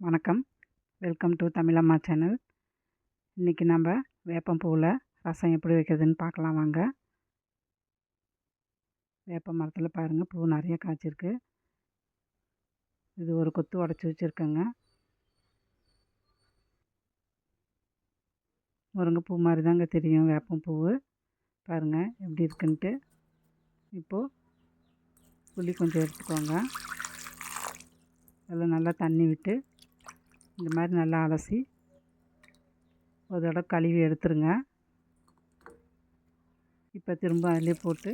வணக்கம். Welcome to தமிழம்மா channel இன்றைக்கி நம்ம வேப்பம்பூவில் ரசம் எப்படி வைக்கிறதுன்னு பார்க்கலாம் வாங்க. வேப்ப மரத்தில் பாருங்கள் பூ நிறைய காய்ச்சிருக்கு. இது ஒரு கொத்து உடச்சி வச்சுருக்கேங்க. முருங்கைப்பூ மாதிரி தாங்க தெரியும் வேப்பம் பாருங்கள் எப்படி இருக்குன்ட்டு. இப்போது புளி கொஞ்சம் எடுத்துக்கோங்க. அதில் நல்லா தண்ணி விட்டு இந்த மாதிரி நல்லா அலசி ஒரு தடவை கழுவி எடுத்துருங்க. இப்போ திரும்ப அதிலே போட்டு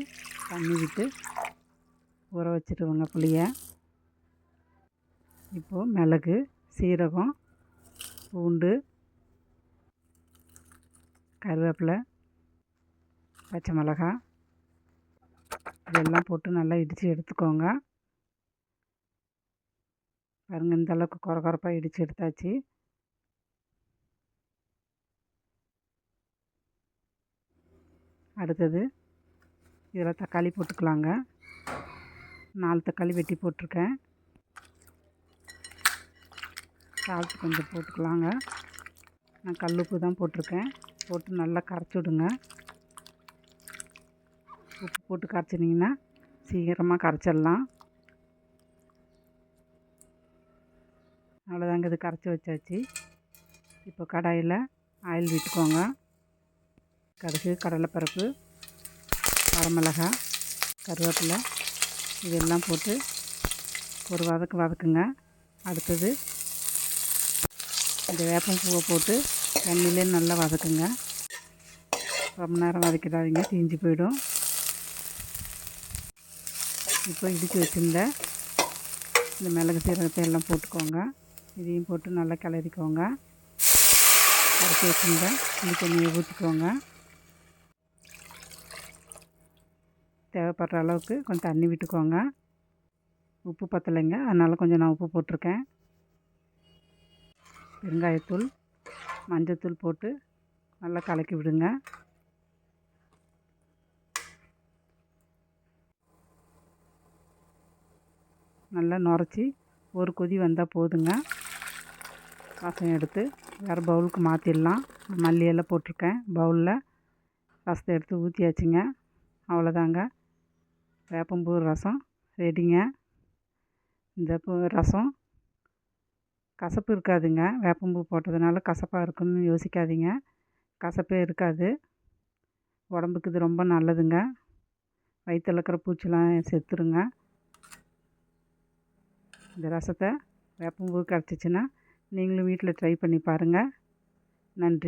தண்ணி விட்டு ஊற வச்சுருவோங்க புளியை. இப்போது மிளகு சீரகம் பூண்டு கருவேப்பிலை பச்சை மிளகா இதெல்லாம் போட்டு நல்லா இடித்து எடுத்துக்கோங்க. பாருங்கள் இந்த அளவுக்கு குறை குறைப்பாக இடித்து எடுத்தாச்சு. அடுத்தது இதில் தக்காளி போட்டுக்கலாங்க. நாலு தக்காளி வெட்டி போட்டிருக்கேன். சால்ட் கொஞ்சம் போட்டுக்கலாங்க. நான் கல் உப்பு தான் போட்டிருக்கேன். போட்டு நல்லா கரைச்சி விடுங்க. உப்பு போட்டு கரைச்சினிங்கன்னா சீக்கிரமாக கரைச்சிடலாம். அவ்வளோதாங்க இது கரைச்சி வச்சாச்சு. இப்போ கடாயில் ஆயில் விட்டுக்கோங்க. கடுகு கடலைப்பருப்பு வரமிளகா கருவேப்பிலை இதெல்லாம் போட்டு ஒரு வதக்கு வதக்குங்க. அடுத்தது இந்த வேப்பம் பூவை போட்டு தண்ணியிலே நல்லா வதக்குங்க. ரொம்ப நேரம் வதக்கிடாதீங்க தீஞ்சு போயிடும். இப்போ இடித்து வச்சுருந்த இந்த மிளகு சீரகத்தை எல்லாம் போட்டுக்கோங்க. இதையும் போட்டு நல்லா கிளறிக்கோங்க. அரைச்சி வச்சுங்க புளி தண்ணியை ஊற்றிக்கோங்க. தேவைப்படுற அளவுக்கு கொஞ்சம் தண்ணி விட்டுக்கோங்க. உப்பு பத்தலைங்க. அதனால் கொஞ்சம் நான் உப்பு போட்டிருக்கேன். பெருங்காயத்தூள் மஞ்சத்தூள் போட்டு நல்லா கலக்கி விடுங்க. நல்லா நுரைச்சி ஒரு கொதி வந்தால் போதுங்க. ரசம் எடுத்து வேறு பவுலுக்கு மாற்றிடலாம் மல்லி எல்லாம் போட்டிருக்கேன். பவுலில் ரசத்தை எடுத்து ஊற்றியாச்சுங்க அவ்வளோதாங்க. வேப்பம்பூ ரசம் ரெடிங்க. இந்த பூ ரசம் கசப்பு இருக்காதுங்க. வேப்பம்பூ போட்டதுனால கசப்பாக இருக்குன்னு யோசிக்காதீங்க. கசப்பே இருக்காது. உடம்புக்கு இது ரொம்ப நல்லதுங்க. வயிற்றில் இருக்கிற பூச்சிலாம் செத்துருங்க. இந்த ரசத்தை வேப்பம்பூ கிடச்சிச்சின்னா நீங்களும் வீட்டில் ட்ரை பண்ணி பாருங்கள் நன்றி.